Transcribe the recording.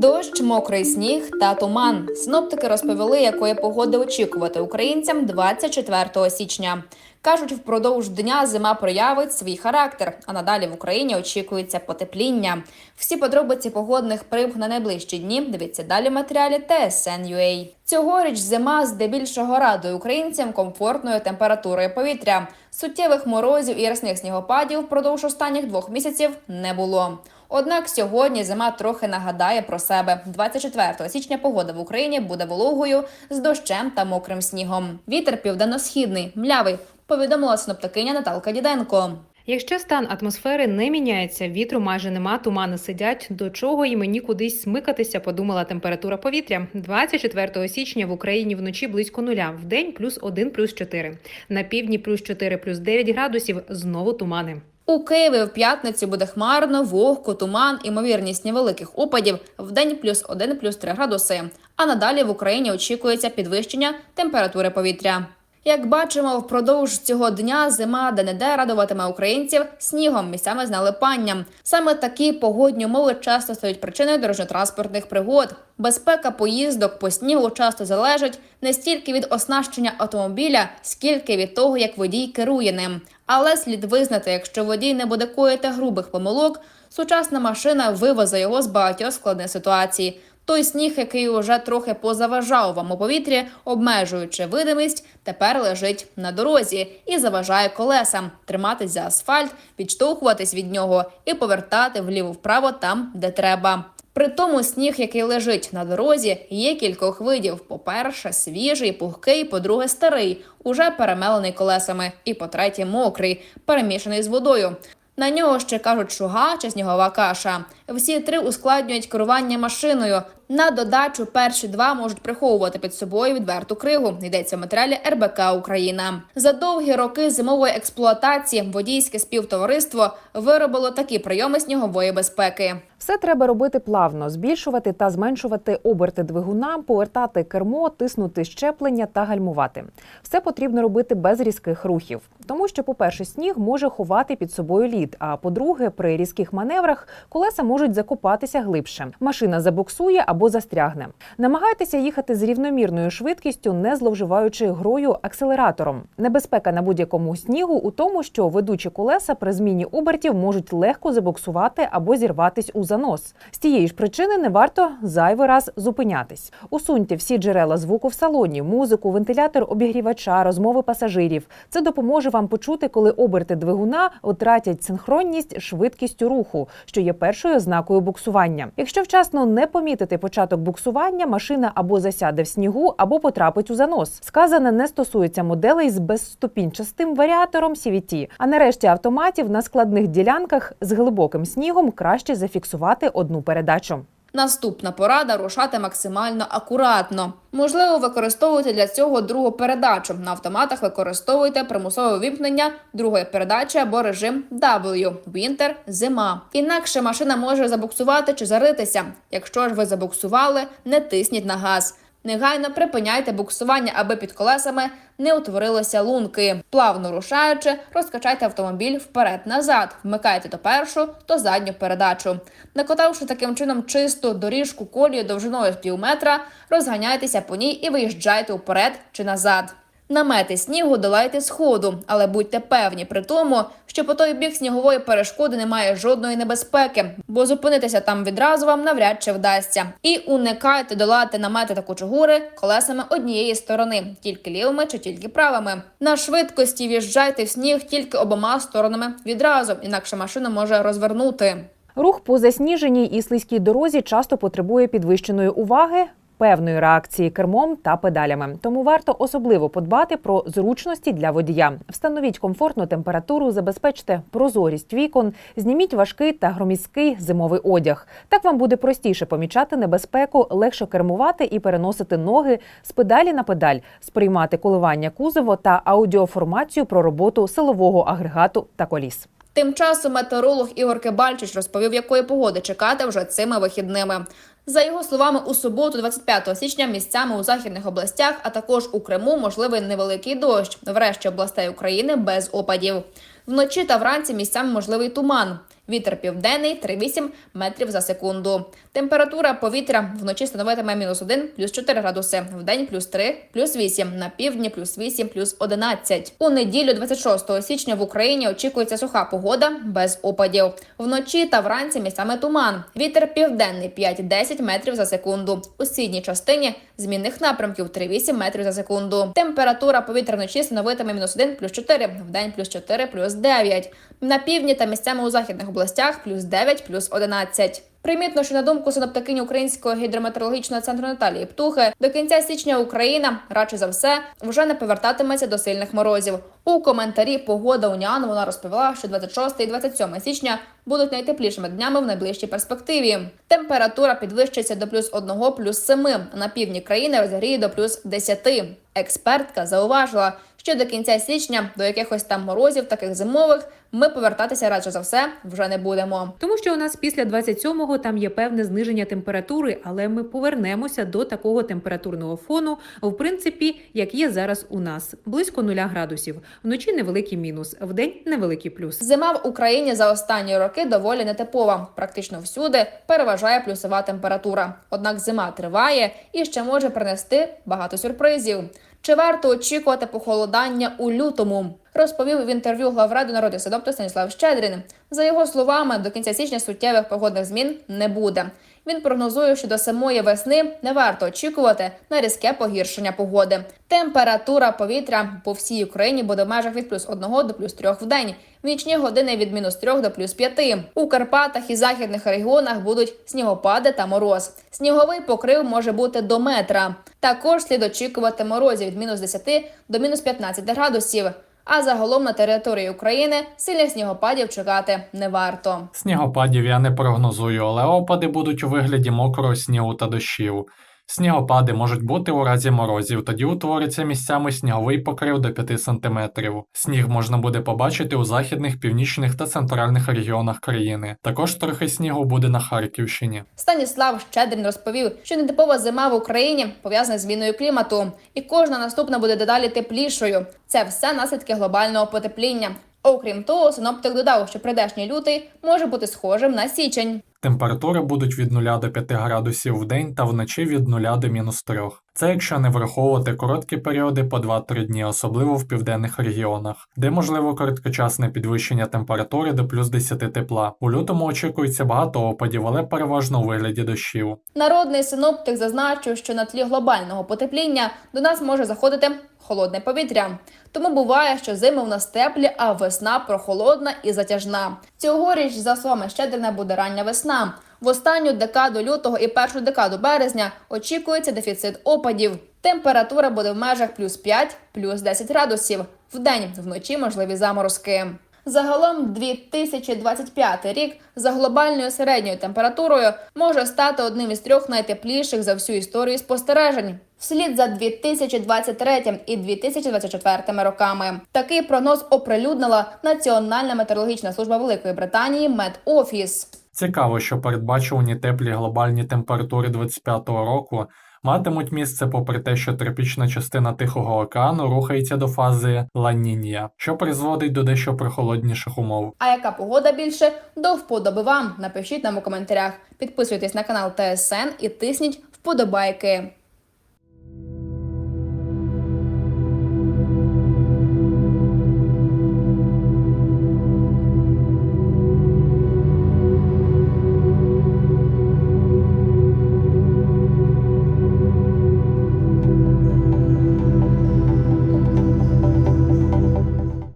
Дощ, мокрий сніг та туман. Синоптики розповіли, якої погоди очікувати українцям 24 січня. Кажуть, впродовж дня зима проявить свій характер, а надалі в Україні очікується потепління. Всі подробиці погодних примх на найближчі дні дивіться далі в матеріалі TSN.ua. Цьогоріч зима здебільшого радує українцям комфортною температурою повітря. Суттєвих морозів і рясних снігопадів впродовж останніх двох місяців не було. Однак сьогодні зима трохи нагадає про себе. 24 січня погода в Україні буде вологою з дощем та мокрим снігом. Вітер південно-східний, млявий, повідомила синоптикиня Наталка Діденко. Якщо стан атмосфери не міняється, вітру майже нема, тумани сидять. До чого і мені кудись смикатися, подумала температура повітря. 24 січня в Україні вночі близько нуля, в день плюс 1, плюс 4. На півдні плюс 4, плюс 9 градусів. Знову тумани. У Києві в п'ятницю буде хмарно, вогко, туман, імовірність невеликих опадів. В день плюс 1, плюс 3 градуси. А надалі в Україні очікується підвищення температури повітря. Як бачимо, впродовж цього дня зима де-не-де радуватиме українців снігом, місцями з налипанням. Саме такі погодні умови часто стають причиною дорожньо-транспортних пригод. Безпека поїздок по снігу часто залежить не стільки від оснащення автомобіля, скільки від того, як водій керує ним. Але слід визнати, якщо водій не буде коїти грубих помилок, сучасна машина вивезе його з багатьох складних ситуацій. Той сніг, який уже трохи позаважав вам у повітрі, обмежуючи видимість, тепер лежить на дорозі і заважає колесам триматись за асфальт, відштовхуватись від нього і повертати вліво-вправо там, де треба. При тому сніг, який лежить на дорозі, є кількох видів. По-перше, свіжий, пухкий, по-друге, старий, уже перемелений колесами, і по-третє, мокрий, перемішаний з водою. На нього ще кажуть шуга чи снігова каша. Всі три ускладнюють керування машиною. На додачу перші два можуть приховувати під собою відверту кригу. Йдеться в матеріалі РБК Україна. За довгі роки зимової експлуатації водійське співтовариство виробило такі прийоми снігової безпеки. Все треба робити плавно, збільшувати та зменшувати оберти двигуна, повертати кермо, тиснути щеплення та гальмувати. Все потрібно робити без різких рухів, тому що, по-перше, сніг може ховати під собою лід. А по-друге, при різких маневрах колеса можуть закопатися глибше. Машина забуксує або застрягне. Намагайтеся їхати з рівномірною швидкістю, не зловживаючи грою акселератором. Небезпека на будь-якому снігу у тому, що ведучі колеса при зміні обертів можуть легко забуксувати або зірватись у занос. З тієї ж причини не варто зайвий раз зупинятись. Усуньте всі джерела звуку в салоні, музику, вентилятор обігрівача, розмови пасажирів. Це допоможе вам почути, коли оберти двигуна втратять синхронність швидкістю руху, що є першою ознакою буксування. Якщо вчасно не помітити початок буксування, машина або засяде в снігу, або потрапить у занос. Сказане не стосується моделей з безступінчастим варіатором CVT. А нарешті автоматів на складних ділянках з глибоким снігом краще зафіксувати одну передачу. Наступна порада рушати максимально акуратно. Можливо, використовуйте для цього другу передачу. На автоматах використовуйте примусове вимкнення другої передачі або режим W – Winter – зима. Інакше машина може забуксувати чи заритися. Якщо ж ви забуксували, не тисніть на газ. Негайно припиняйте буксування, аби під колесами не утворилися лунки. Плавно рушаючи, розкачайте автомобіль вперед-назад, вмикайте то першу, то задню передачу. Накотавши таким чином чисту доріжку колію довжиною з півметра, розганяйтеся по ній і виїжджайте вперед чи назад. Намети снігу долайте сходу, але будьте певні при тому, що по той бік снігової перешкоди немає жодної небезпеки, бо зупинитися там відразу вам навряд чи вдасться. І уникайте долати намети та кучугури колесами однієї сторони, тільки лівими чи тільки правими. На швидкості в'їжджайте в сніг тільки обома сторонами відразу, інакше машина може розвернути. Рух по засніженій і слизькій дорозі часто потребує підвищеної уваги. Певної реакції кермом та педалями, тому варто особливо подбати про зручності для водія. Встановіть комфортну температуру, забезпечте прозорість вікон, зніміть важкий та громіський зимовий одяг. Так вам буде простіше помічати небезпеку, легше кермувати і переносити ноги з педалі на педаль, сприймати коливання кузову та аудіоформацію про роботу силового агрегату та коліс. Тим часом метеоролог Ігор Кибальчич розповів, якої погоди чекати вже цими вихідними. За його словами, у суботу, 25 січня, місцями у західних областях, а також у Криму, можливий невеликий дощ. Врешті областей України без опадів. Вночі та вранці місцями можливий туман. Вітер південний 3,8 метрів за секунду. Температура повітря вночі становитиме мінус 1, плюс 4 градуси, вдень плюс 3, плюс 8, на півдні плюс 8, плюс 11. У неділю 26 січня в Україні очікується суха погода без опадів. Вночі та вранці місцями туман. Вітер південний 5-10 метрів за секунду. У східній частині змінних напрямків 3-8 метрів за секунду. Температура повітря вночі становитиме мінус 1, плюс 4, вдень плюс 4, плюс 9. На півдні та місцями у західних областях плюс 9, плюс 11. Примітно, що на думку синоптикині Українського гідрометеорологічного центру Наталії Птухи, до кінця січня Україна, радше за все, вже не повертатиметься до сильних морозів. У коментарі погода уніан вона розповіла, що 26 і 27 січня будуть найтеплішими днями в найближчій перспективі. Температура підвищиться до плюс 1, плюс 7, а на півдні країни розгріє до плюс 10. Експертка зауважила, що до кінця січня до якихось там морозів, таких зимових, ми повертатися радше за все вже не будемо. Тому що у нас після 27-го там є певне зниження температури, але ми повернемося до такого температурного фону, в принципі, як є зараз у нас, близько нуля градусів. Вночі невеликий мінус, вдень невеликий плюс. Зима в Україні за останні роки доволі нетипова. Практично всюди переважає плюсова температура. Однак зима триває і ще може принести багато сюрпризів. Чи варто очікувати похолодання у лютому? Розповів в інтерв'ю главради народу синоптик Станіслав Щедрин. За його словами, до кінця січня суттєвих погодних змін не буде. Він прогнозує, що до самої весни не варто очікувати на різке погіршення погоди. Температура повітря по всій Україні буде в межах від плюс 1 до плюс 3 в день. В нічні години від мінус 3 до плюс 5. У Карпатах і західних регіонах будуть снігопади та мороз. Сніговий покрив може бути до метра. Також слід очікувати морозів від мінус 10 до мінус 15 градусів. А загалом на території України сильних снігопадів чекати не варто. Снігопадів я не прогнозую, але опади будуть у вигляді мокрого снігу та дощів. Снігопади можуть бути у разі морозів, тоді утвориться місцями сніговий покрив до 5 см. Сніг можна буде побачити у західних, північних та центральних регіонах країни. Також трохи снігу буде на Харківщині. Станіслав Щедрин розповів, що нетипова зима в Україні пов'язана з зміною клімату, і кожна наступна буде дедалі теплішою. Це все наслідки глобального потепління. Окрім того, синоптик додав, що прийдешній лютий може бути схожим на січень. Температури будуть від 0 до 5 градусів в день та вночі від 0 до мінус 3. Це якщо не враховувати короткі періоди по 2-3 дні, особливо в південних регіонах, де можливо короткочасне підвищення температури до плюс 10 тепла. У лютому очікується багато опадів, але переважно у вигляді дощів. Народний синоптик зазначив, що на тлі глобального потепління до нас може заходити холодне повітря. Тому буває, що зими в нас теплі, а весна прохолодна і затяжна. Цьогоріч, за словами Щедрина, буде рання весна. В останню декаду лютого і першу декаду березня очікується дефіцит опадів. Температура буде в межах плюс 5, плюс 10 градусів. Вдень, вночі можливі заморозки. Загалом 2025 рік за глобальною середньою температурою може стати одним із трьох найтепліших за всю історію спостережень. Вслід за 2023 і 2024 роками такий прогноз оприлюднила Національна метеорологічна служба Великої Британії Медофіс. Цікаво, що передбачувані теплі глобальні температури 25-го року матимуть місце попри те, що тропічна частина Тихого океану рухається до фази Ла-Нінья, що призводить до дещо прохолодніших умов. А яка погода більше до вподоби вам? Напишіть нам у коментарях. Підписуйтесь на канал ТСН і тисніть вподобайки.